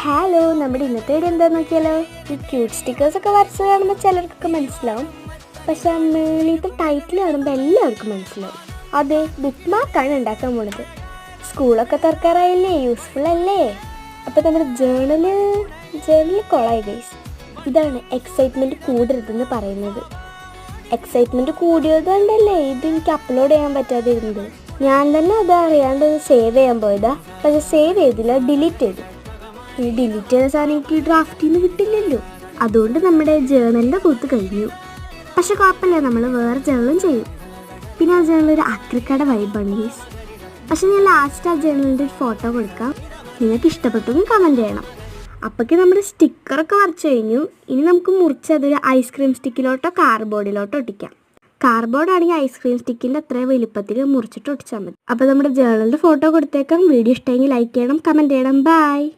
Hello നമ്മുടെ ഇന്നത്തെ video എന്താ നോക്കിയാലോ? ഈ ക്യൂട്ട് സ്റ്റിക്കേഴ്സ് ഒക്കെ വരച്ച് കാണുമ്പോൾ ചിലർക്കൊക്കെ മനസ്സിലാവും. പക്ഷെ മേളിത്തെ ടൈറ്റിൽ കാണുമ്പോൾ എല്ലാവർക്കും മനസ്സിലാവും. അതെ ബുക്ക് മാർക്കാണ് ഉണ്ടാക്കാൻ പോണത്. സ്കൂളൊക്കെ തുറക്കാറായില്ലേ? യൂസ്ഫുൾ അല്ലേ? അപ്പോൾ നമ്മുടെ ജേണൽ ജേണൽ കൊളായി ഗൈസ് ഇതാണ് എക്സൈറ്റ്മെന്റ് കൂടരുതെന്ന് പറയുന്നത്. എക്സൈറ്റ്മെന്റ് കൂടിയത് കൊണ്ടല്ലേ ഇത് എനിക്ക് അപ്ലോഡ് ചെയ്യാൻ പറ്റാതിരുന്നത്. ഞാൻ തന്നെ അത് അറിയാണ്ട് സേവ് ചെയ്യാൻ പോയതാ. പക്ഷെ സേവ് ചെയ്തില്ല ഡിലീറ്റ് ചെയ്തു. ഈ ഡിലീറ്റ് ചെയ്ത സാധനം എനിക്ക് ഡ്രാഫ്റ്റിൽ നിന്ന് കിട്ടില്ലല്ലോ. അതുകൊണ്ട് നമ്മുടെ ജേണലിന്റെ കൂത്ത് കഴിഞ്ഞു. പക്ഷെ കുഴപ്പമില്ല നമ്മൾ വേറെ ജേണലും ചെയ്യും. പിന്നെ ആ ജേണൽ ഒരു അക്രിക്കട വൈബാണ് ഗീസ് പക്ഷെ ഞാൻ ലാസ്റ്റ് ആ ജേണലിന്റെ ഒരു ഫോട്ടോ കൊടുക്കാം. നിങ്ങൾക്ക് ഇഷ്ടപ്പെട്ടെങ്കിൽ കമന്റ് ചെയ്യണം. അപ്പോഴേക്ക് നമ്മുടെ സ്റ്റിക്കറൊക്കെ വരച്ചു കഴിഞ്ഞു. ഇനി നമുക്ക് മുറിച്ച് ഐസ്ക്രീം സ്റ്റിക്കിലോട്ടോ കാർബോർഡിലോട്ടോ ഒട്ടിക്കാം. കാർബോർഡ് ആണെങ്കിൽ ഐസ്ക്രീം സ്റ്റിക്കിന്റെ അത്ര വലുപ്പത്തിൽ മുറിച്ചിട്ട് ഒട്ടിച്ചാൽ മതി. അപ്പോൾ നമ്മുടെ ജേണലിന്റെ ഫോട്ടോ കൊടുത്തേക്കാം. വീഡിയോ ഇഷ്ടമെങ്കിൽ ലൈക്ക് ചെയ്യണം കമന്റ് ചെയ്യണം. ബൈ